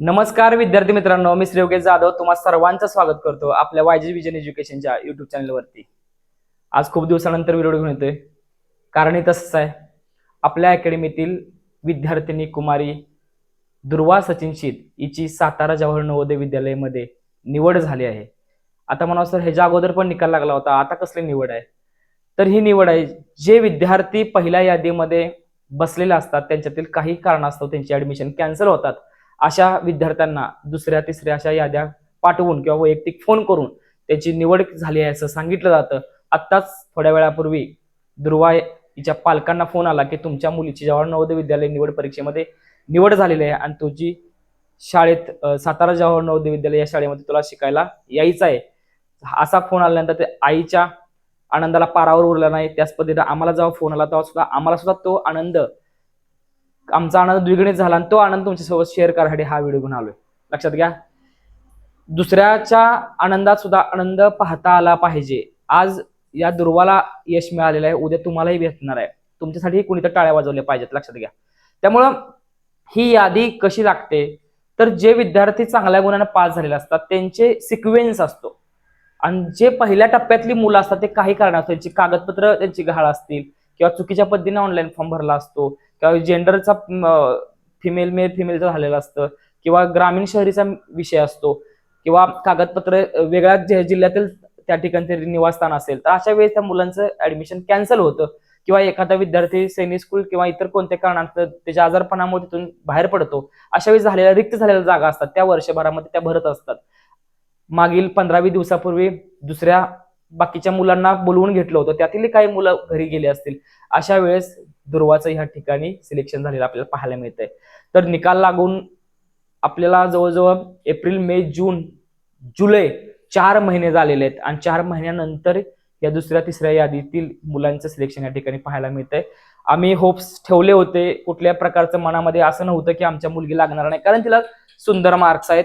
नमस्कार विद्यार्थी मित्रांनो. मी श्री जाधव. तुम्हा सर्वांचं स्वागत करतो आपल्या वायजी विजन एज्युकेशनच्या युट्यूब चॅनलवरती. आज खूप दिवसानंतर व्हिडिओ घेऊन येतोय. कारण हे तसंच आहे. आपल्या अकॅडमीतील विद्यार्थिनी कुमारी दुर्वा सचिन शीत हिची सातारा जवाहर नवोदय विद्यालयामध्ये निवड झाली आहे. आता म्हणा सर ह्याच्या अगोदर पण निकाल लागला होता. आता कसली निवड आहे? तर ही निवड आहे जे विद्यार्थी पहिल्या यादीमध्ये बसलेले असतात त्यांच्यातील काही कारणास्तव त्यांची ऍडमिशन कॅन्सल होतात. अशा विद्यार्थ्यांना दुसऱ्या तिसऱ्या अशा याद्या पाठवून किंवा वैयक्तिक फोन करून त्याची निवड झाली आहे असं सांगितलं जातं. आत्ताच थोड्या वेळापूर्वी दुर्वा हिच्या पालकांना फोन आला की तुमच्या मुलीची जवाहर नवोदय विद्यालय निवड परीक्षेमध्ये निवड झालेली आहे आणि तुझी शाळेत सातारा जवाहर नवोदय विद्यालय या शाळेमध्ये तुला शिकायला यायचं आहे असा फोन आल्यानंतर ते आईच्या आनंदाला पारावर उरला नाही. त्याच पद्धतीने आम्हाला जेव्हा फोन आला तेव्हा सुद्धा आम्हाला सुद्धा तो आनंद आमचा आनंद द्विगणित झाला आणि तो आनंद तुमच्यासोबत शेअर करायसाठी हा व्हिडिओ घेऊन आलोय. लक्षात घ्या. दुसऱ्याच्या आनंदात सुद्धा आनंद पाहता आला पाहिजे. आज या दुर्वाला यश मिळालेलं आहे. उद्या तुम्हालाही भेटणार आहे. तुमच्यासाठी कुणीतरी टाळ्या वाजवल्या पाहिजेत. लक्षात घ्या. त्यामुळं ही यादी कशी लागते? तर जे विद्यार्थी चांगल्या गुणाने पास झालेले असतात त्यांचे सिक्वेन्स असतो. आणि जे पहिल्या टप्प्यातली मुलं असतात ते काही कारणास्तव त्यांची कागदपत्र त्यांची गहाळ असतील किंवा चुकीच्या पद्धतीने ऑनलाईन फॉर्म भरला असतो किंवा जेंडरचा फिमेल मेल फिमेलचं झालेलं असतं किंवा ग्रामीण शहरीचा विषय असतो किंवा कागदपत्र वेगळ्या जिल्ह्यातील त्या ठिकाणी निवासस्थान असेल तर अशा वेळेस त्या मुलांचं ऍडमिशन कॅन्सल होतं. किंवा एखादा विद्यार्थी सैनिक स्कूल किंवा इतर कोणत्या कारणास्तव त्याच्या आजारपणामुळे तिथून बाहेर पडतो अशा वेळेस झालेल्या रिक्त झालेल्या जागा असतात त्या वर्षभरामध्ये त्या भरत असतात. मागील पंधरावी दिवसापूर्वी दुसऱ्या बाकीच्या मुलांना बोलवून घेतलं होतं. त्यातील काही मुलं घरी गेले असतील. अशा वेळेस दुर्वाचं ह्या ठिकाणी सिलेक्शन झालेलं आपल्याला पाहायला मिळतंय. तर निकाल लागून आपल्याला जवळजवळ एप्रिल मे जून जुलै चार महिने झालेले आहेत. आणि चार महिन्यानंतर या दुसऱ्या तिसऱ्या यादीतील मुलांचं सिलेक्शन या ठिकाणी पाहायला मिळतंय. आम्ही होप्स ठेवले होते कुठल्या प्रकारचं मनामध्ये असं नव्हतं की आमच्या मुलगी लागणार नाही. कारण तिला सुंदर मार्क्स आहेत.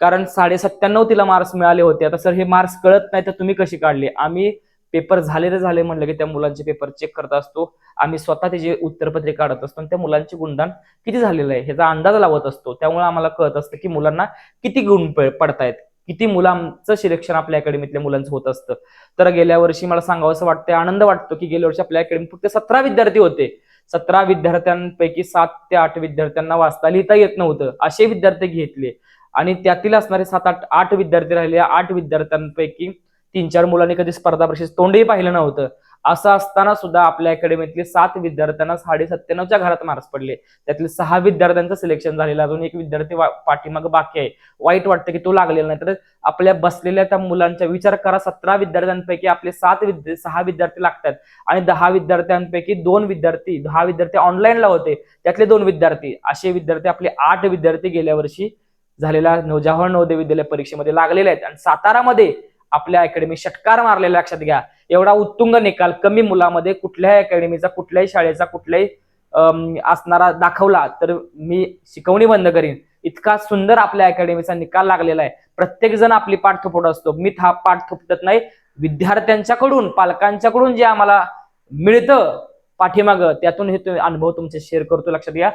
कारण साडे सत्त्याण्णव तिला मार्क्स मिळाले होते. आता सर हे मार्क्स कळत नाही तर तुम्ही कशी काढले? आम्ही पेपर झाले तर झाले म्हणलं की त्या मुलांचे पेपर चेक करत असतो. आम्ही स्वतः त्याचे उत्तरपत्रे काढत असतो आणि त्या मुलांचे गुणदान किती झालेलं आहे ह्याचा अंदाज लावत असतो. त्यामुळे आम्हाला कळत असतं की मुलांना किती गुण पडतायत. किती मुलांचं सिलेक्शन आपल्या अकॅडमीतल्या मुलांचं होत असतं. तर गेल्या वर्षी मला सांगावं असं वाटतं आनंद वाटतो की गेल्या वर्षी आपल्या अकॅडमी फक्त सतरा विद्यार्थी होते. सतरा विद्यार्थ्यांपैकी सात ते आठ विद्यार्थ्यांना वाचता लिहिता येत नव्हतं. असे विद्यार्थी घेतले. आणि त्यातील असणारे सात आठ आठ विद्यार्थी राहिले. आठ विद्यार्थ्यांपैकी तीन चार मुलांनी कधी स्पर्धा परीक्षेत तोंडही पाहिलं नव्हतं. असं असताना सुद्धा आपल्या अकॅडमीतले सात विद्यार्थ्यांना साडे सत्त्याण्णवच्या घरात मार्क्स पडले. त्यातील सहा विद्यार्थ्यांचं सिलेक्शन झालेलं. अजून एक विद्यार्थी वा- बाकी आहे. वाईट वाटतं की तो लागलेला नाही. तर आपल्या बसलेल्या त्या मुलांचा विचार करा. सतरा विद्यार्थ्यांपैकी आपले सात विद्या सहा विद्यार्थी लागतात. आणि दहा विद्यार्थ्यांपैकी दोन विद्यार्थी दहा विद्यार्थी ऑनलाईनला होते. त्यातले दोन विद्यार्थी असे विद्यार्थी आपले आठ विद्यार्थी गेल्या वर्षी झालेल्या जवाहर नवोदय विद्यालय परीक्षेमध्ये लागलेले आहेत. आणि सातारामध्ये आपल्या अकॅडमी षटकार मारलेला लक्षात घ्या. एवढा उत्तुंग निकाल कमी मुलामध्ये कुठल्याही अकॅडमीचा कुठल्याही शाळेचा कुठल्याही असणारा दाखवला तर मी शिकवणी बंद करीन. इतका सुंदर आपल्या अकॅडमीचा निकाल लागलेला आहे. प्रत्येक जण आपली पाठ थोपट असतो. मी हा पाठ थोपटत नाही. विद्यार्थ्यांच्याकडून पालकांच्याकडून जे आम्हाला मिळतं पाठीमागं त्यातून हे अनुभव तुमचे शेअर करतो लक्षात घ्या.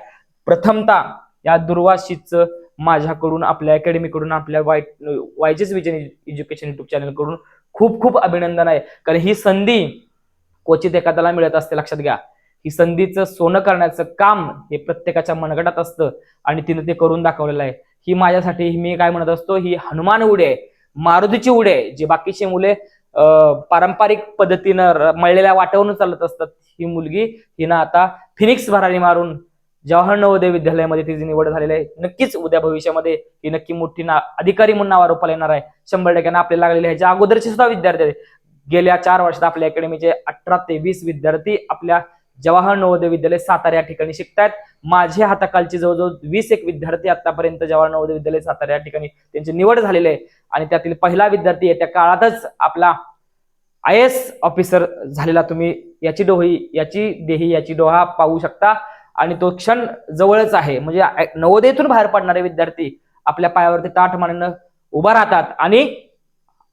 प्रथमता या दुर्वाशीचं माझ्याकडून आपल्या अकॅडमीकडून आपल्या Y YJS vision education YouTube चॅनलकडून खूप खूप अभिनंदन आहे. कारण ही संधी क्वचित एखाद्याला मिळत असते लक्षात घ्या. ही संधीचं सोनं करण्याचं काम हे प्रत्येकाच्या मनगटात असतं आणि तिने ते करून दाखवलेलं आहे. ही माझ्यासाठी मी काय म्हणत असतो ही हनुमान उडी आहे मारुतीची उडी आहे जे बाकीचे मुले पारंपरिक पद्धतीनं र- मळलेल्या वाटेवरून चालत असतात. ही मुलगी हिनं आता फिनिक्स भरारी मारून जवाहर नवोदय विद्यालयामध्ये तिची निवड झालेली आहे नक्कीच उद्या भविष्यामध्ये ही नक्की मोठी ना अधिकारी म्हणून नावारोपाला येणार आहे. शंभर टक्क्यांना आपल्याला लागलेले आहे. अगोदरचे सुद्धा विद्यार्थी आहेत गेल्या चार वर्षात आपल्या अकॅडमीचे अठरा ते वीस विद्यार्थी आपल्या जवाहर नवोदय विद्यालय सातारा या ठिकाणी शिकतायत माझे हाताखालचे जवळजवळ वीस एक विद्यार्थी आतापर्यंत जवाहर नवोदय विद्यालय सातारा या ठिकाणी त्यांची निवड झालेली आहे आणि त्यातील पहिला विद्यार्थी येत्या काळातच आपला आय एस ऑफिसर झालेला तुम्ही याची डोही याची देही याची डोहा पाहू शकता. आणि तो क्षण जवळच आहे. म्हणजे आ- नवोदयतून बाहेर पडणारे विद्यार्थी आपल्या पायावरती ताठ मानेनं उभा राहतात आणि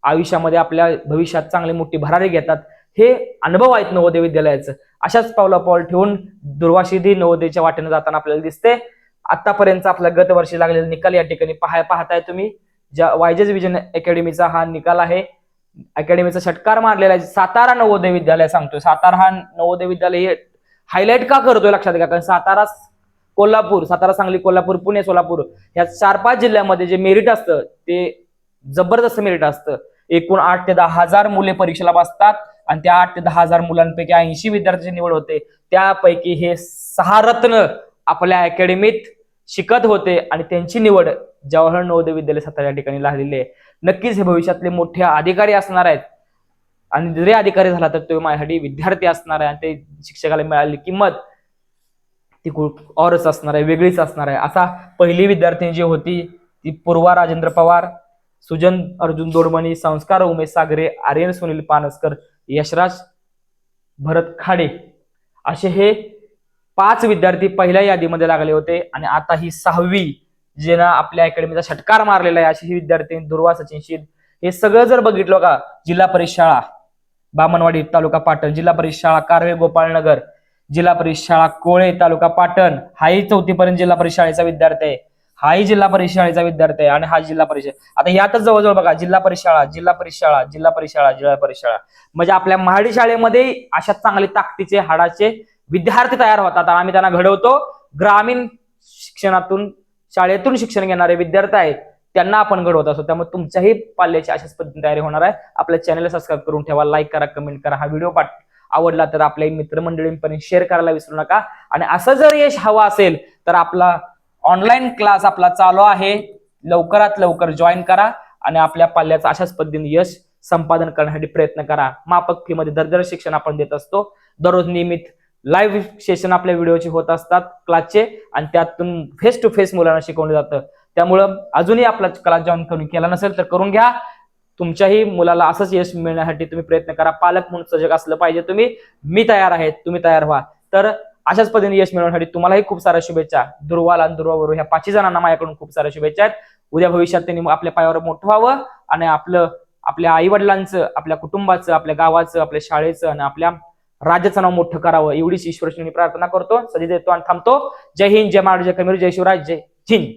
आयुष्यामध्ये आपल्या भविष्यात चांगली मोठी भरारी घेतात. हे अनुभव आहेत नवोदय विद्यालयाचं. अशाच पावला पाऊल ठेवून दुर्वाशिधी नवोदयच्या वाटेने जाताना आपल्याला दिसते. आतापर्यंत आपल्या गत वर्षी लागलेला निकाल या ठिकाणी पाहाय पाहताय तुम्ही. ज्या वायजेज विजन अकॅडमीचा हा निकाल आहे. अकॅडमीचा षटकार मारलेला आहे. सातारा नवोदय विद्यालय सांगतोय. सातारा हा नवोदय विद्यालय हे हायलाईट का करतोय लक्षात घ्या कारण सातारा कोल्हापूर सातारा सांगली कोल्हापूर पुणे सोलापूर या चार पाच जिल्ह्यामध्ये जे मेरिट असतं ते जबरदस्त मेरिट असतं. एकूण आठ ते दहा हजार मुले परीक्षेला बसतात आणि त्या आठ ते दहा हजार मुलांपैकी ऐंशी विद्यार्थ्यांची निवड होते. त्यापैकी हे सहा रत्न आपल्या अकॅडमीत शिकत होते आणि त्यांची निवड जवाहर नवोदय विद्यालय सातारा या ठिकाणी लागलेली आहे. नक्कीच हे भविष्यातले मोठे अधिकारी असणार आहेत. आणि जरी अधिकारी झाला तर तो माझ्यासाठी विद्यार्थी असणार आहे आणि ते शिक्षकाला मिळालेली किंमत ती खूप औरच असणार आहे वेगळीच असणार आहे. असा पहिली विद्यार्थिनी जी होती ती पूर्वा राजेंद्र पवार सुजन अर्जुन दोडमणी संस्कार उमेश सागरे आर्यन सुनील पानसकर यशराज भरत खाडे असे हे पाच विद्यार्थी पहिल्या यादीमध्ये लागले होते आणि आता ही सहावी जेना आपल्या अकॅडमीचा षटकार मारलेला आहे अशी ही विद्यार्थी दुर्वा सचिन शीद. हे सगळं जर बघितलं का जिल्हा परिषद शाळा बामणवाडी तालुका पाटण जिल्हा परिषद शाळा कारवे गोपाळनगर जिल्हा परिषद शाळा कोळे तालुका पाटण हाही चौथीपर्यंत जिल्हा परिषद शाळेचा विद्यार्थी आहे. हाही जिल्हा परिषद शाळेचा विद्यार्थी आहे आणि हा जिल्हा परिषद. आता यातच जवळजवळ बघा जिल्हा परिषद शाळा जिल्हा परिषद शाळा जिल्हा परिषद शाळा जिल्हा परिषद शाळा. म्हणजे आपल्या महाडी शाळेमध्ये अशा चांगले ताकदीचे हाडाचे विद्यार्थी तयार होतात. आणि आम्ही त्यांना घडवतो ग्रामीण शिक्षणातून शाळेतून शिक्षण घेणारे विद्यार्थी आहेत. त्यांना आपण घडवत असतो. त्यामुळे तुमच्याही पाल्याची अशाच पद्धतीने तयारी होणार आहे. आपल्या चॅनलला सबस्क्राईब करून ठेवा लाईक करा कमेंट करा. हा व्हिडिओ पाठ आवडला तर आपल्या मित्रमंडळींपर्यंत शेअर करायला विसरू नका. आणि असं जर यश हवं असेल तर आपला ऑनलाईन क्लास आपला चालू आहे. लवकरात लवकर जॉईन करा आणि आपल्या पाल्याचं अशाच पद्धतीने यश संपादन करण्यासाठी प्रयत्न करा. मापक फी मध्ये दरदर शिक्षण आपण देत असतो. दररोज नियमित लाईव्ह सेशन आपल्या व्हिडिओचे होत असतात क्लासचे आणि त्यातून फेस टू फेस मुलांना शिकवलं जातं. त्यामुळं अजूनही आपला क्लास जॉईन करून केला नसेल तर करून घ्या. तुमच्याही मुलाला असंच यश मिळण्यासाठी तुम्ही प्रयत्न करा. पालक म्हणून सजग असलं पाहिजे तुम्ही. मी तयार आहे तुम्ही तयार व्हा. तर अशाच पद्धतीने यश मिळवण्यासाठी तुम्हालाही खूप साऱ्या शुभेच्छा. ध्रुवाला आणि दुर्वाबरोबर ह्या पाचही जणांना माझ्याकडून खूप साऱ्या शुभेच्छा आहेत. उद्या भविष्यात त्यांनी आपल्या पायावर मोठं व्हावं आणि आपलं आपल्या आई वडिलांचं आपल्या कुटुंबाचं आपल्या गावाचं आपल्या शाळेचं आणि आपल्या राज्याचं नाव मोठं करावं एवढीच ईश्वरश्रीनी प्रार्थना करतो. सदी देतो आणि थांबतो. जय हिंद जय महाराज जय कमीर जय शिवराज जय हिंद.